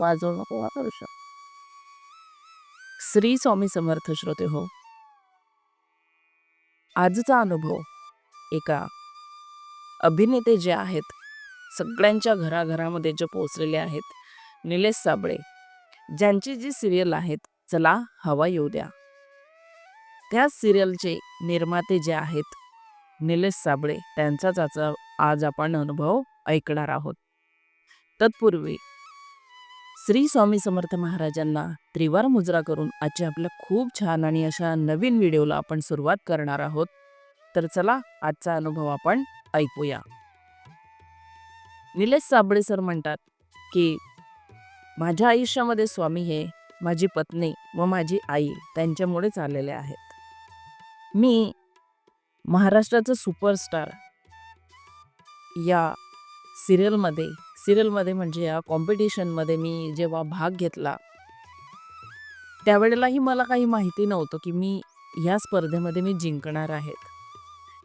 वाजवू नको हा वर्ष श्री स्वामी समर्थ श्रोते हो. आजचा अनुभव एका अभिनेते जे आहेत सगळ्यांच्या घराघरामध्ये जे पोहोचलेले आहेत निलेश साबळे ज्यांची जी सिरियल आहेत चला हवा येऊ द्या. त्या सिरियलचे निर्माते जे आहेत निलेश साबळे त्यांचाच आज आपण अनुभव ऐकणार आहोत. तत्पूर्वी श्री स्वामी समर्थ महाराजांना त्रिवार मुजरा करून आजच्या आपल्या खूप छान आणि अशा नवीन व्हिडिओला आपण सुरुवात करणार आहोत. तर चला आजचा अनुभव आपण ऐकूया. निलेश साबळे सर म्हणतात की माझ्या आयुष्यामध्ये स्वामी हे माझी पत्नी व माझी आई त्यांच्यामुळेच आलेले आहेत. मी महाराष्ट्राचं सुपरस्टार या सिरियलमध्ये सिरियलमध्ये म्हणजे या कॉम्पिटिशनमध्ये मी जेव्हा भाग घेतला त्यावेळेलाही मला काही माहिती नव्हतं की मी ह्या स्पर्धेमध्ये मी जिंकणार आहेत.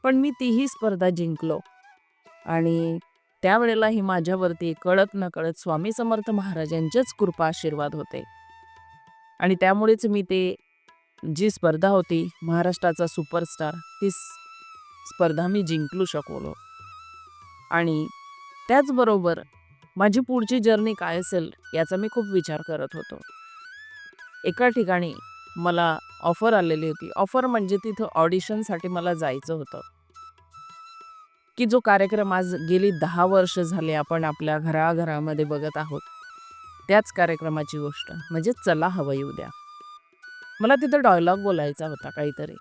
पण मी तीही स्पर्धा जिंकलो आणि त्यावेळेलाही माझ्यावरती कळत न कळत स्वामी समर्थ महाराजांचेच कृपा आशीर्वाद होते. आणि त्यामुळेच मी ते जी स्पर्धा होती महाराष्ट्राचा सुपरस्टार ती स्पर्धा मी जिंकलू शकलो. आणि त्याचबरोबर माझी पुढची जर्नी काय असेल याचा मी खूप विचार करत होतो. एका ठिकाणी मला ऑफर आलेली होती. ऑफर म्हणजे तिथं ऑडिशनसाठी मला जायचं होतं. की जो कार्यक्रम आज गेली दहा वर्ष झाले आपण आपल्या घराघरामध्ये बघत आहोत त्याच कार्यक्रमाची गोष्ट. म्हणजे चला हवं येऊ द्या. मला तिथं डायलॉग बोलायचा होता काहीतरी.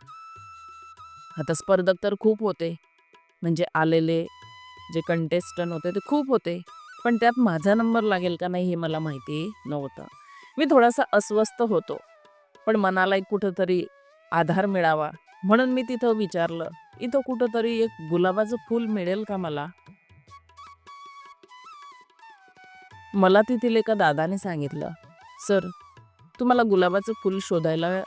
आता स्पर्धक तर खूप होते. म्हणजे आलेले जे कंटेस्टंट होते ते खूप होते. पण त्यात माझा नंबर लागेल का नाही हे मला माहिती नव्हतं. मी थोडासा अस्वस्थ होतो पण मनाला एक कुठंतरी आधार मिळावा म्हणून मी तिथं विचारलं इथं कुठंतरी एक गुलाबाचं फूल मिळेल का मला? मला तिथील एका दादाने सांगितलं सर तुम्हाला गुलाबाचं फूल शोधायला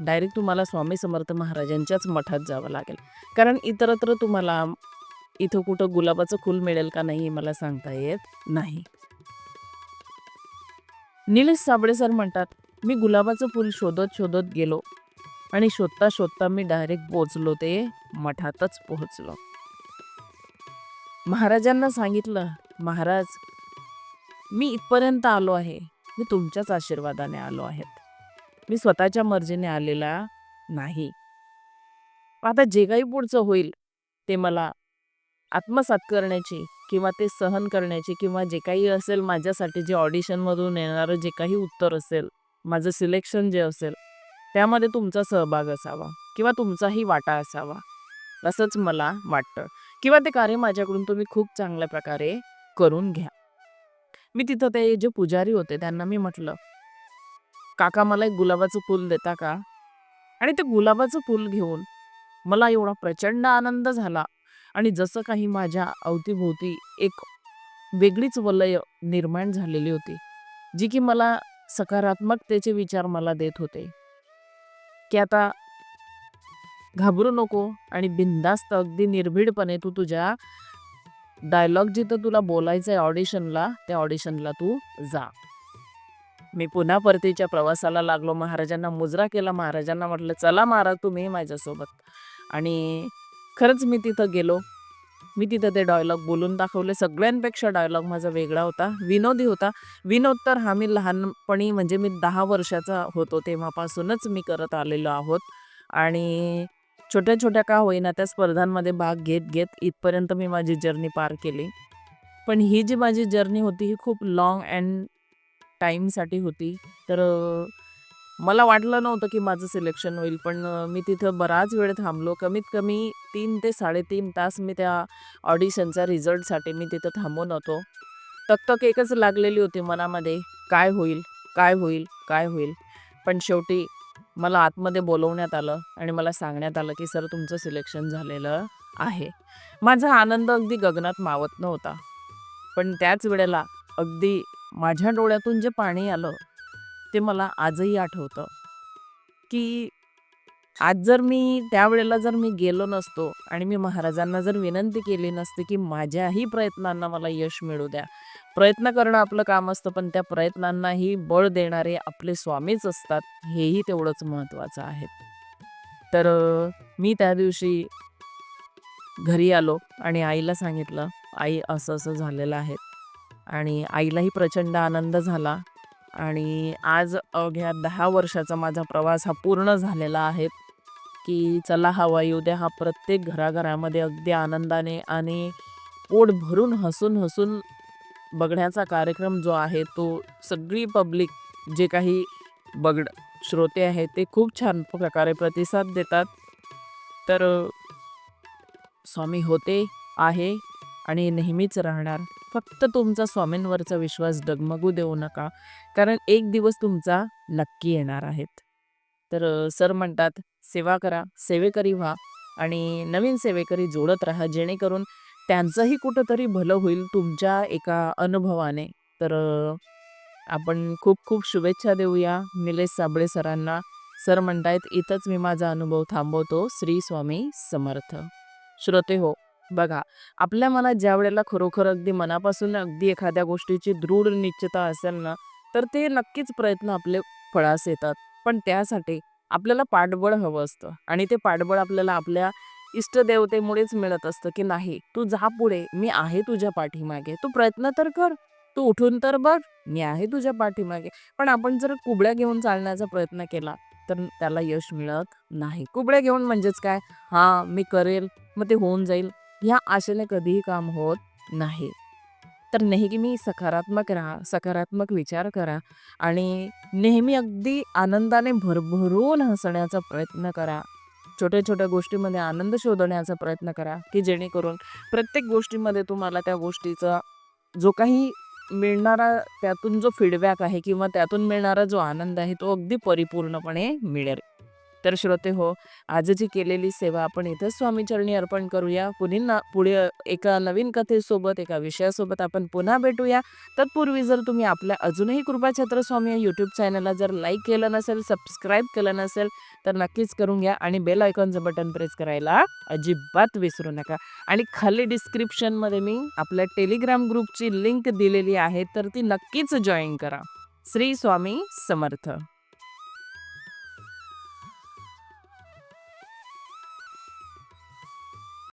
डायरेक्ट तुम्हाला स्वामी समर्थ महाराजांच्याच मठात जावं लागेल. कारण इतरत्र तुम्हाला इथं कुठं गुलाबाचं फूल मिळेल का नाही हे मला सांगता येत नाही. निलेश साबळे सर म्हणतात मी गुलाबाचं फूल शोधत शोधत गेलो आणि शोधता शोधता मी डायरेक्ट पोचलो ते मठातच पोहोचलो. महाराजांना सांगितलं महाराज मी इथपर्यंत आलो आहे. मी तुमच्याच आशीर्वादाने आलो आहेत. मी स्वतःच्या मर्जीने आलेला नाही. आता जे काही पुढचं होईल ते मला आत्मसात करण्याची किंवा ते सहन करण्याची किंवा जे काही असेल माझ्यासाठी जे ऑडिशनमधून येणारं जे काही उत्तर असेल माझं सिलेक्शन जे असेल त्यामध्ये तुमचा सहभाग असावा किंवा तुमचाही वाटा असावा असंच मला वाटतं. किंवा ते कार्य माझ्याकडून तुम्ही खूप चांगल्या प्रकारे करून घ्या. मी तिथं ते जे पुजारी होते त्यांना मी म्हटलं काका मला एक गुलाबाचं फूल देता का? आणि ते गुलाबाचं फूल घेऊन मला एवढा प्रचंड आनंद झाला. आणि जसं काही माझ्या अवतीभोवती एक वेगळीच वलय निर्माण झालेली होती जी की मला सकारात्मकतेचे विचार मला देत होते. की आता घाबरू नको आणि बिनधास्त अगदी निर्भीडपणे तू तुझ्या डायलॉग जिथं तुला बोलायचं आहे ऑडिशनला त्या ऑडिशनला तू जा. मी पुन्हा परतीच्या प्रवासाला लागलो महाराजांना मुजरा केला महाराजांना म्हटलं चला महाराज तुम्ही माझ्यासोबत. आणि खरंच मी तिथं गेलो. मी तिथं ते डायलॉग बोलून दाखवले. सगळ्यांपेक्षा डायलॉग माझा वेगळा होता. विनोदी होता. विनोद तर हा मी लहानपणी म्हणजे मी दहा वर्षाचा होतो तेव्हापासूनच मी करत आलेलो आहोत. आणि छोट्या छोट्या का होईना त्या स्पर्धांमध्ये भाग घेत घेत इथपर्यंत मी माझी जर्नी पार केली. पण ही जी माझी जर्नी होती ही खूप लाँग अँड टाईमसाठी होती. तर मला वाटलं नव्हतं की माझं सिलेक्शन होईल पण मी तिथं बराच वेळ थांबलो. कमीत कमी तीन ते साडेतीन तास मी त्या ऑडिशनच्या रिझल्टसाठी मी तिथं थांबून होतो. तकतक एकच लागलेली होती मनामध्ये काय होईल? काय होईल? काय होईल? पण शेवटी मला आतमध्ये बोलवण्यात आलं आणि मला सांगण्यात आलं की सर तुमचं सिलेक्शन झालेलं आहे. माझा आनंद अगदी गगनात मावत नव्हता. पण त्याच वेळेला अगदी माझ्या डोळ्यातून जे पाणी आलं ते मला आजही आठवतं. की आज जर मी त्यावेळेला जर मी गेलो नसतो आणि मी महाराजांना जर विनंती केली नसती की माझ्याही प्रयत्नांना मला यश मिळू द्या. प्रयत्न करणं आपलं काम असतं पण त्या प्रयत्नांनाही बळ देणारे आपले स्वामीच असतात हेही तेवढंच महत्त्वाचं आहे. तर मी त्या दिवशी घरी आलो आणि आईला सांगितलं आई असं असं झालेलं आहे. आणि आईलाही प्रचंड आनंद झाला. आणि आज अवघ्या दहा वर्षाचा माझा प्रवास हा पूर्ण झालेला आहे की चला हवा येऊ द्या. हा प्रत्येक घराघरामध्ये अगदी आनंदाने आणि पोट भरून हसून हसून बघण्याचा कार्यक्रम जो आहे तो सगळी पब्लिक जे काही बघ श्रोते आहेत ते खूप छान प्रकारे प्रतिसाद देतात. तर स्वामी होते आहे आणि नेहमीच राहणार. फक्त तुमचा स्वामींवरचा विश्वास डगमगू देऊ नका. कारण एक दिवस तुमचा नक्की येणार आहेत. तर सर म्हणतात सेवा करा सेवेकरी व्हा आणि नवीन सेवेकरी जोडत राहा जेणेकरून त्यांचंही कुठंतरी भलं होईल तुमच्या एका अनुभवाने. तर आपण खूप खूप शुभेच्छा देऊया निलेश साबळे सरांना. सर म्हणतायत इथंच मी माझा अनुभव थांबवतो. श्री स्वामी समर्थ. श्रोते हो बघा आपल्या मनात ज्या वेळेला खरोखर अगदी मनापासून अगदी एखाद्या गोष्टीची दृढ निश्चिता असेल ना तर ते नक्कीच प्रयत्न आपले फळास येतात. पण त्यासाठी आपल्याला पाठबळ हवं असतं आणि ते पाठबळ आपल्याला आपल्या इष्टदेवतेमुळेच मिळत असतं की नाही तू जा पुढे मी आहे तुझ्या पाठीमागे. तू प्रयत्न तर कर तू उठून तर बघ मी आहे तुझ्या पाठीमागे. पण आपण जर कुबड्या घेऊन चालण्याचा प्रयत्न केला तर त्याला यश मिळत नाही. कुबड्या घेऊन म्हणजेच काय? हां मी करेल मग ते होऊन जाईल. ह्या आशेने कधीही काम होत नाही. तर नेहमी सकारात्मक राहा सकारात्मक विचार करा आणि नेहमी अगदी आनंदाने भरभरून हसण्याचा प्रयत्न करा. छोट्या छोट्या गोष्टीमध्ये आनंद शोधण्याचा प्रयत्न करा की जेणेकरून प्रत्येक गोष्टीमध्ये तुम्हाला त्या गोष्टीचा जो काही मिळणारा त्यातून जो फीडबॅक आहे किंवा त्यातून मिळणारा जो आनंद आहे तो अगदी परिपूर्णपणे मिळेल. तर श्रोते हो. आजची केलेली सेवा आपण इथंच स्वामीचरणी अर्पण करूया. पुढील ना पुढे एका नवीन कथेसोबत एका विषयासोबत आपण पुन्हा भेटूया. तत्पूर्वी जर तुम्ही आपल्या अजूनही कृपाछत्र स्वामी या यूट्यूब चॅनलला जर लाईक केलं नसेल सबस्क्राईब केलं नसेल तर नक्कीच करून घ्या आणि बेल आयकॉनचं बटन प्रेस करायला अजिबात विसरू नका. आणि खाली डिस्क्रिप्शनमध्ये मी आपल्या टेलिग्राम ग्रुपची लिंक दिलेली आहे तर ती नक्कीच जॉईन करा. श्री स्वामी समर्थ.